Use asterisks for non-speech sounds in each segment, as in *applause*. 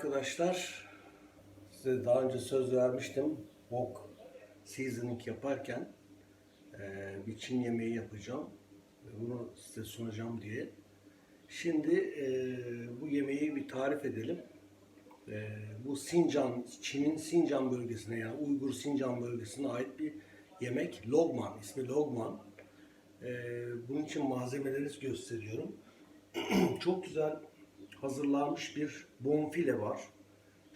arkadaşlar. Size daha önce söz vermiştim. Wok seasoning yaparken eee, bir Çin yemeği yapacağım. Bunu size sunacağım diye. Şimdi eee, bu yemeği bir tarif edelim. Eee, bu Sincan, Çin'in Sincan bölgesine yani Uygur Sincan bölgesine ait bir yemek. Logman, ismi Logman. Eee, bunun için malzemeleri gösteriyorum. *clears throat* Çok güzel hazırlanmış bir bonfile var.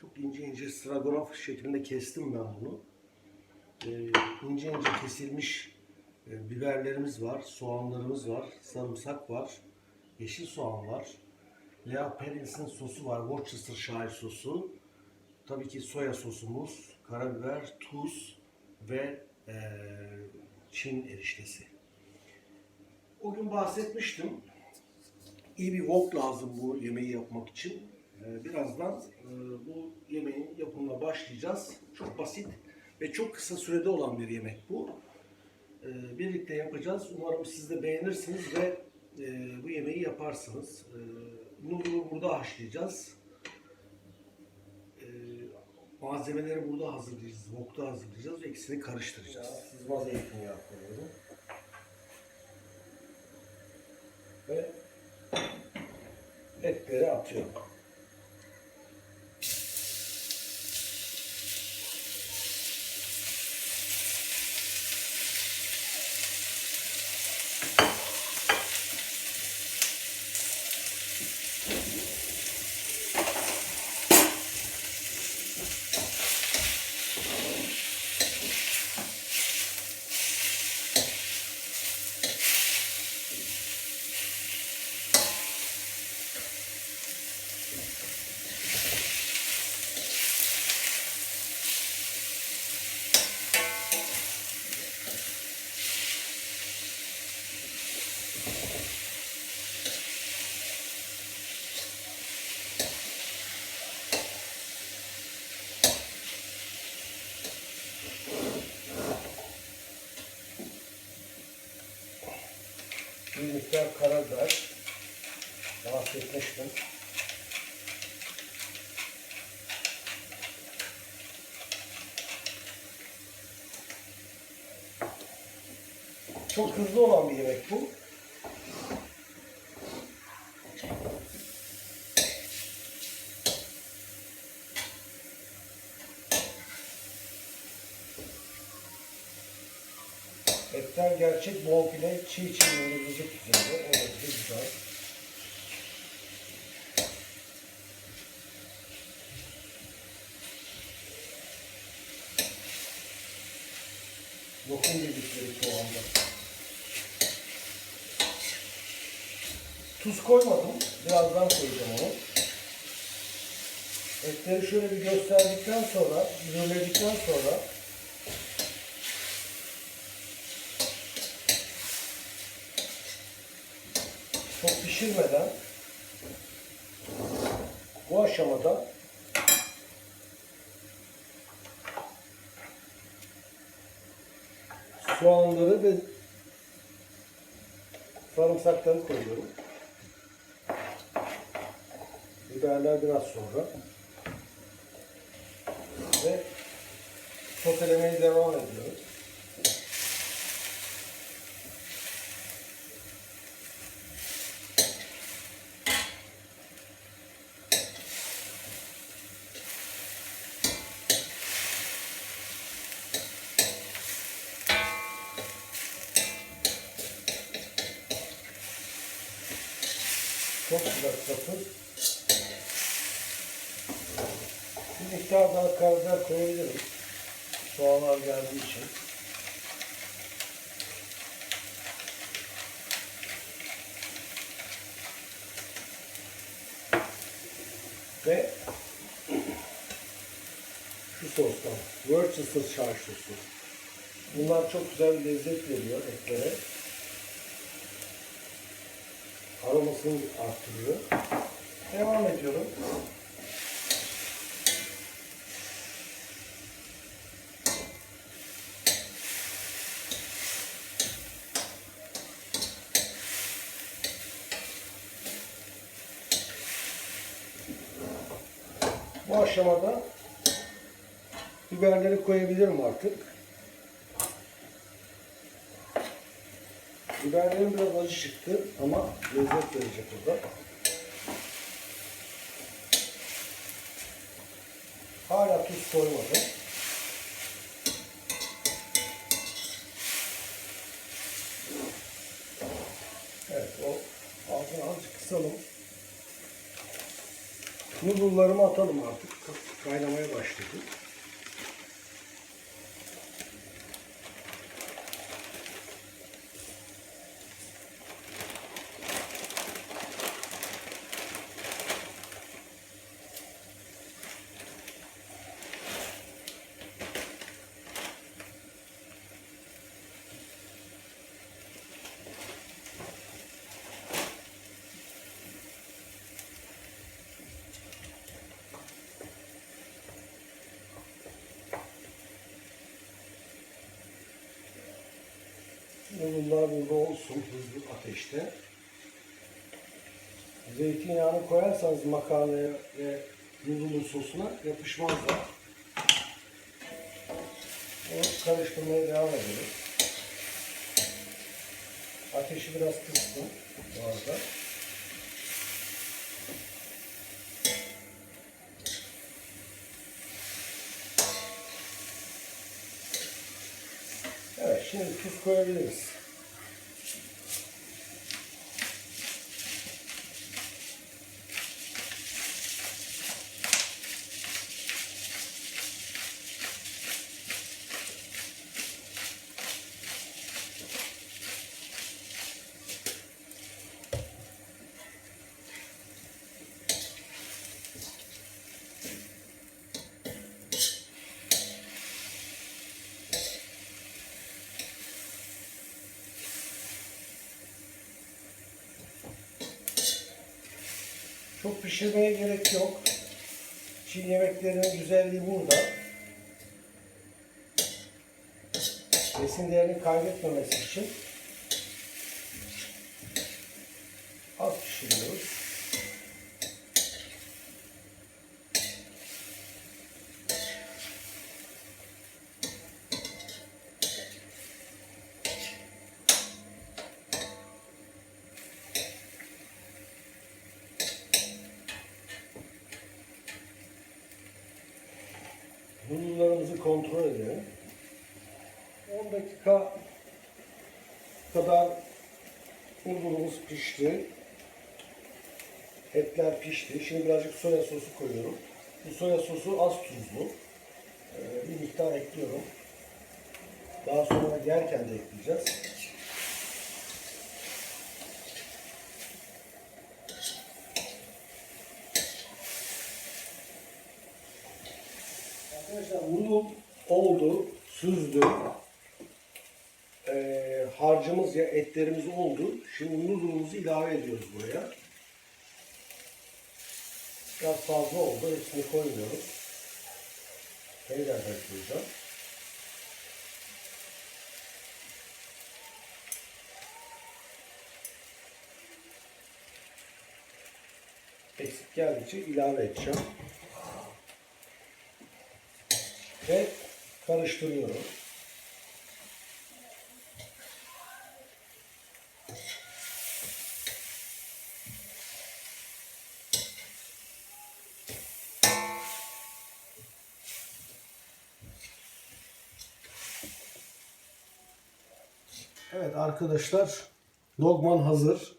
Çok ince ince stroganoff şeklinde kestim ben bunu. Ee, ince ince kesilmiş e, biberlerimiz var, soğanlarımız var, sarımsak var, yeşil soğan var. Lea Perrins'in sosu var, Worcestershire sosu. Tabii ki soya sosumuz, karabiber, tuz ve e, Çin eriştesi. O gün bahsetmiştim iyi bir wok lazım bu yemeği yapmak için. Ee, Birazdan e, bu yemeğin yapımına başlayacağız. Çok basit ve çok kısa sürede olan bir yemek bu. Ee, Birlikte yapacağız. Umarım siz de beğenirsiniz ve e, bu yemeği yaparsınız. Ee, Noodle'u burada haşlayacağız. Malzemeleri burada hazırlayacağız. Wok'ta hazırlayacağız ikisini karıştıracağız. Sızma zeytinyağı koyuyorum. Etleri atıyorum. Bir miktar karabiber bahsetmiştim. Çok hızlı olan bir yemek bu. Etler gerçek bonfile çiğ çiğ yenilecek üzerinde. Evet, güzel. Lokum dedikleri soğanda. Tuz koymadım. Birazdan koyacağım onu. Etleri şöyle bir gösterdikten sonra, mühürledikten sonra pişirmeden bu aşamada soğanları ve sarımsakları koyuyorum. Biberler biraz sonra. Ve sotelemeye devam ediyoruz. Çok güzel satır. Bir miktar daha karabiber koyabilirim. Soğanlar geldiği için. Ve şu sostan, Worcestershire sosu. Bunlar çok güzel lezzet veriyor etlere. Aromasını arttırıyor. Devam ediyorum. Bu aşamada biberleri koyabilirim artık. Biberlerim biraz acı çıktı ama lezzet verecek burada. Hala tuz koymadım. Evet o altını azıcık kısalım. Noodle'larımı atalım artık. Kaynamaya başladı. Noodle'lar burada olsun hızlı ateşte. Zeytinyağını koyarsanız makarnaya ve noodle'un sosuna yapışmazlar. Onu karıştırmaya devam edelim. Ateşi biraz kıstım bu arada. Evet şimdi tuz koyabiliriz. Çok pişirmeye gerek yok. Çin yemeklerinin güzelliği burada. Besin değerini kaybetmemesi için az pişiriyoruz. Noodle'larımızı kontrol edelim. 10 dakika kadar noodle'ımız pişti. Etler pişti. Şimdi birazcık soya sosu koyuyorum. Bu soya sosu az tuzlu. Ee, bir miktar ekliyorum. Daha sonra yerken de ekleyeceğiz. Arkadaşlar noodle oldu, süzdü. Ee, harcımız ya etlerimiz oldu. Şimdi noodle'umuzu ilave ediyoruz buraya. Biraz fazla oldu. Hepsini koymuyoruz. Tekrar koyacağım. Eksik geldikçe ilave edeceğim. Ve karıştırıyorum. Evet arkadaşlar logman hazır.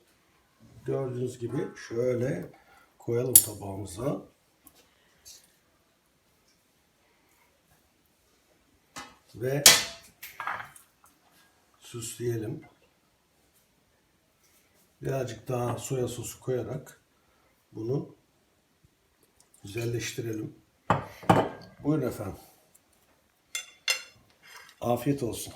Gördüğünüz gibi şöyle koyalım tabağımıza. Ve süsleyelim. Birazcık daha soya sosu koyarak bunu güzelleştirelim. Buyurun efendim. Afiyet olsun.